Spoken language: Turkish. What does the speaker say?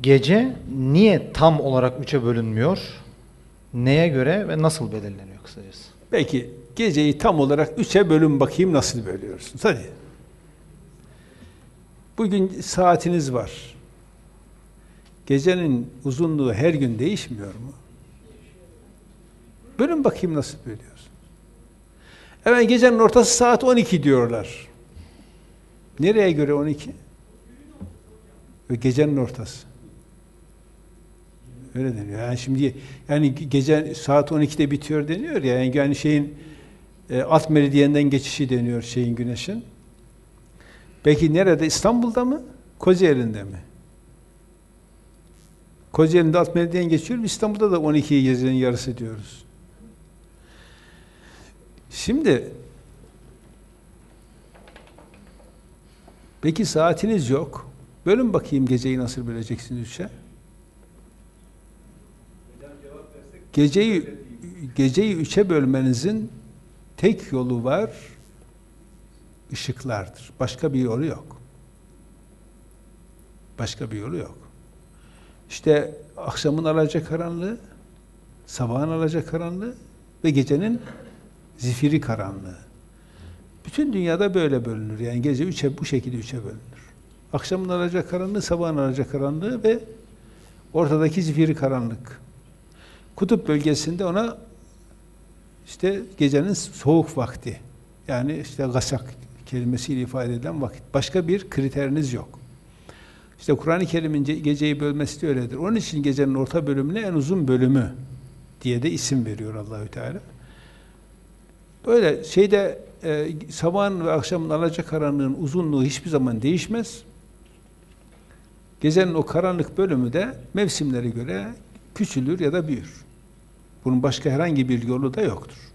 Gece niye tam olarak üçe bölünmüyor? Neye göre ve nasıl belirleniyor kısacası? Peki geceyi tam olarak üçe bölün bakayım nasıl bölüyorsunuz? Hadi. Bugün saatiniz var. Gecenin uzunluğu her gün değişmiyor mu? Bölün bakayım nasıl bölüyorsun? Evet gecenin ortası saat 12 diyorlar. Nereye göre 12? Ve gecenin ortası. Öyle deniyor. Yani şimdi yani gece saat 12'de bitiyor deniyor ya. Yani, yani şeyin e, alt meridyenden geçişi deniyor şeyin güneşin. Peki nerede? İstanbul'da mı? Kocaeli'nde mi? Kocaeli'nde alt meridyen geçiyor. İstanbul'da da 12'yi gecenin yarısı diyoruz. Şimdi peki saatiniz yok. Bölün bakayım geceyi nasıl böleceksiniz üçe? Geceyi geceyi üçe bölmenizin tek yolu var. ışıklardır. Başka bir yolu yok. Başka bir yolu yok. İşte akşamın alacakaranlığı, sabahın alacakaranlığı ve gecenin zifiri karanlığı. Bütün dünyada böyle bölünür. Yani gece üçe bu şekilde üçe bölünür. Akşamın alacakaranlığı, sabahın alacakaranlığı ve ortadaki zifiri karanlık. Kutup bölgesinde ona işte gecenin soğuk vakti yani işte gasak kelimesiyle ifade edilen vakit. Başka bir kriteriniz yok. İşte Kur'an-ı Kerim'in geceyi bölmesi de öyledir. Onun için gecenin orta bölümüne en uzun bölümü diye de isim veriyor Allahü Teala. Böyle şeyde e, sabahın ve akşamın alacakaranlığın uzunluğu hiçbir zaman değişmez. Gecenin o karanlık bölümü de mevsimlere göre küçülür ya da büyür. Bunun başka herhangi bir yolu da yoktur.